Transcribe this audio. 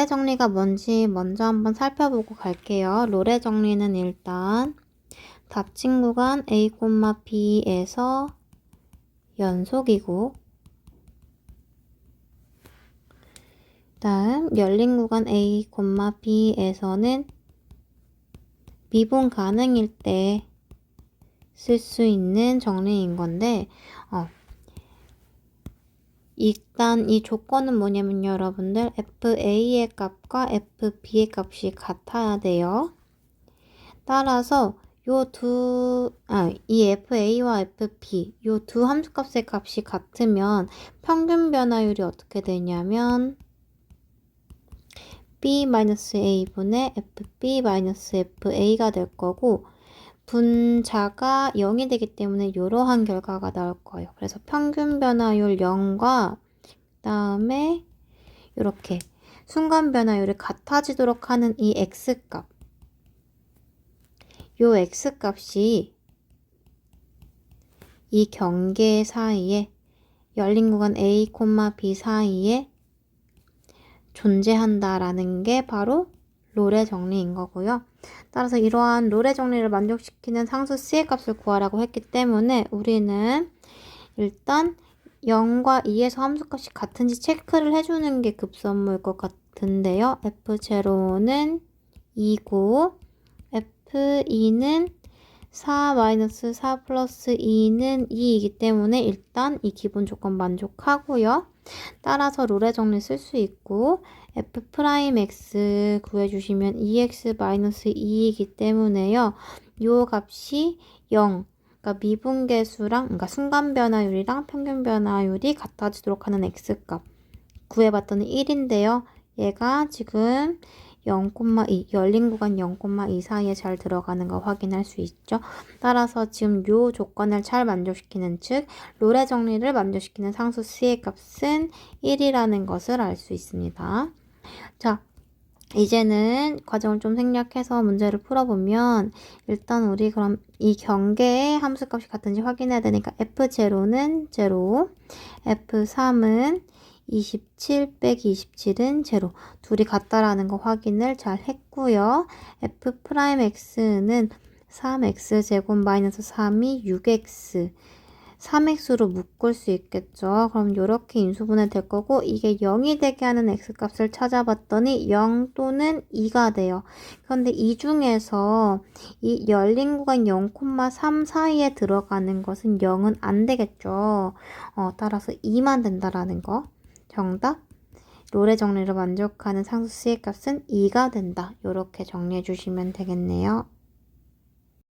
롤의 정리가 뭔지 먼저 한번 살펴보고 갈게요. 롤의 정리는 일단 닫힌 구간 A, B에서 연속이고 다음 열린 구간 A, B에서는 미분 가능일 때 쓸 수 있는 정리인 건데 어, 일단 이 조건은 뭐냐면 여러분들 FA의 값과 FB의 값이 같아야 돼요. 따라서 요 두, 아, 이 FA와 FB, 요 두 함수값의 값이 같으면 평균 변화율이 어떻게 되냐면 B-A분의 FB-FA가 될 거고 분자가 0이 되기 때문에 이러한 결과가 나올 거예요. 그래서 평균 변화율 0과 그다음에 이렇게 순간 변화율이 같아지도록 하는 이 x값 요 x값이 이 경계 사이에 열린 구간 A, B 사이에 존재한다라는 게 바로 롤의 정리인 거고요. 따라서 이러한 롤의 정리를 만족시키는 상수 C의 값을 구하라고 했기 때문에 우리는 일단 0과 2에서 함수값이 같은지 체크를 해주는 게 급선무일 것 같은데요. F0는 2고 F2는 4-4 플러스 2는 2이기 때문에 일단 이 기본 조건 만족하고요. 따라서 롤의 정리 쓸 수 있고 f'(x) 구해주시면 2x-2이기 때문에요. 요 값이 0, 그러니까 미분계수랑 그러니까 순간 변화율이랑 평균 변화율이 같아지도록 하는 x값 구해봤더니 1인데요. 얘가 지금 0,2 열린 구간 0,2 사이에 잘 들어가는 거 확인할 수 있죠. 따라서 지금 요 조건을 잘 만족시키는 즉 롤의 정리를 만족시키는 상수 C의 값은 1이라는 것을 알 수 있습니다. 자, 이제는 과정을 좀 생략해서 문제를 풀어보면 일단 우리 그럼 이 경계의 함수값이 같은지 확인해야 되니까 F0는 0, F3은 27 빼기 27은 0. 둘이 같다라는 거 확인을 잘 했고요. F'X는 3X 제곱 마이너스 3이 6X 3x로 묶을 수 있겠죠. 그럼 이렇게 인수분해 될 거고 이게 0이 되게 하는 x값을 찾아봤더니 0 또는 2가 돼요. 그런데 이 중에서 이 열린 구간 0,3 사이에 들어가는 것은 0은 안 되겠죠. 어, 따라서 2만 된다라는 거. 정답. 롤의 정리를 만족하는 상수 C의 값은 2가 된다. 이렇게 정리해 주시면 되겠네요.